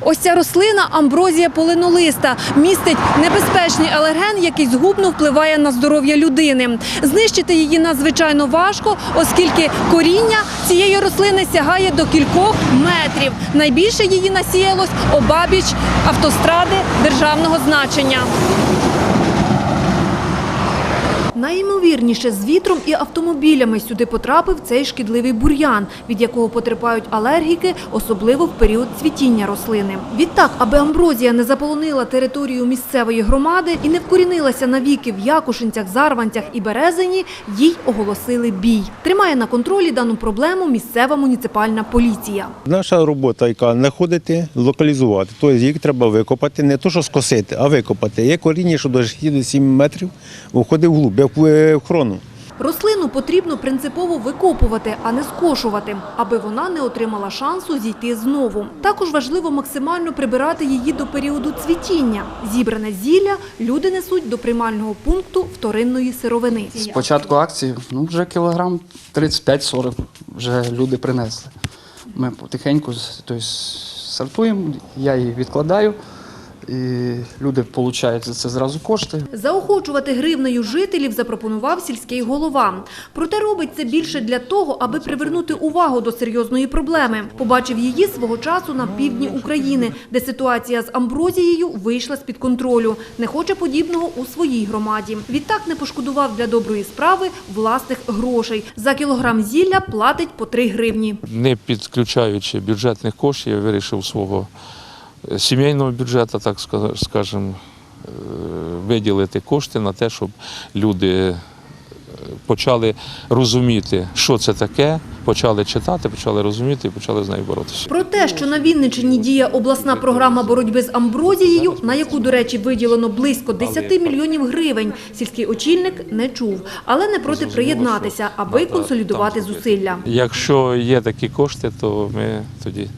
Ось ця рослина амброзія полинолиста містить небезпечний алерген, який згубно впливає на здоров'я людини. Знищити її надзвичайно важко, оскільки коріння цієї рослини сягає до кількох метрів. Найбільше її насіялось обабіч автостради державного значення. Найімовірніше з вітром і автомобілями сюди потрапив цей шкідливий бур'ян, від якого потерпають алергіки, особливо в період цвітіння рослини. Відтак, аби амброзія не заполонила територію місцевої громади і не вкорінилася навіки в Якушинцях, Зарванцях і Березині, їй оголосили бій. Тримає на контролі дану проблему місцева муніципальна поліція. Наша робота, яка знаходити, локалізувати. Тобто їх треба викопати, не то, що скосити, а викопати. Є коріння, що до 6-7 метрів входить вглуб, в е, хрону. Рослину потрібно принципово викопувати, а не скошувати, аби вона не отримала шансу зійти знову. Також важливо максимально прибирати її до періоду цвітіння. Зібране зілля люди несуть до приймального пункту вторинної сировини. З початку акції ну, вже кілограм 35-40 вже люди принесли. Ми потихеньку тобто, сортуємо, я її відкладаю, і люди отримують за це зразу кошти. Заохочувати гривнею жителів запропонував сільський голова. Проте робить це більше для того, аби привернути увагу до серйозної проблеми. Побачив її свого часу на півдні України, де ситуація з амброзією вийшла з-під контролю. Не хоче подібного у своїй громаді. Відтак не пошкодував для доброї справи власних грошей. За кілограм зілля платить по 3 гривні. не підключаючи бюджетних коштів, я вирішив свого сімейного бюджету, так ска- скажемо, е, виділити кошти на те, щоб люди е, почали розуміти, що це таке, почали читати, почали розуміти і почали з нею боротися. Про те, що на Вінниччині діє обласна програма боротьби з амброзією, на яку, до речі, виділено близько 10 мільйонів гривень, сільський очільник не чув, але не проти приєднатися, аби консолідувати зусилля. Якщо є такі кошти, то ми тоді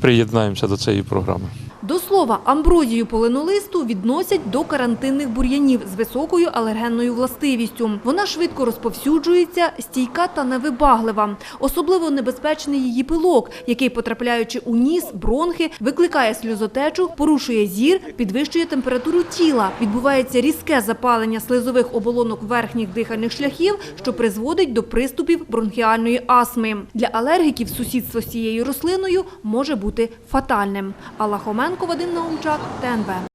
приєднаємося до цієї програми. До слова, амброзію полинолисту відносять до карантинних бур'янів з високою алергенною властивістю. Вона швидко розповсюджується, стійка та невибаглива. Особливо небезпечний її пилок, який, потрапляючи у ніс, бронхи, викликає сльозотечу, порушує зір, підвищує температуру тіла. Відбувається різке запалення слизових оболонок верхніх дихальних шляхів, що призводить до приступів бронхіальної астми. Для алергіків сусідство з цією рослиною може бути фатальним. Алла Хоменко, Вадим Наумчак, ТНВ.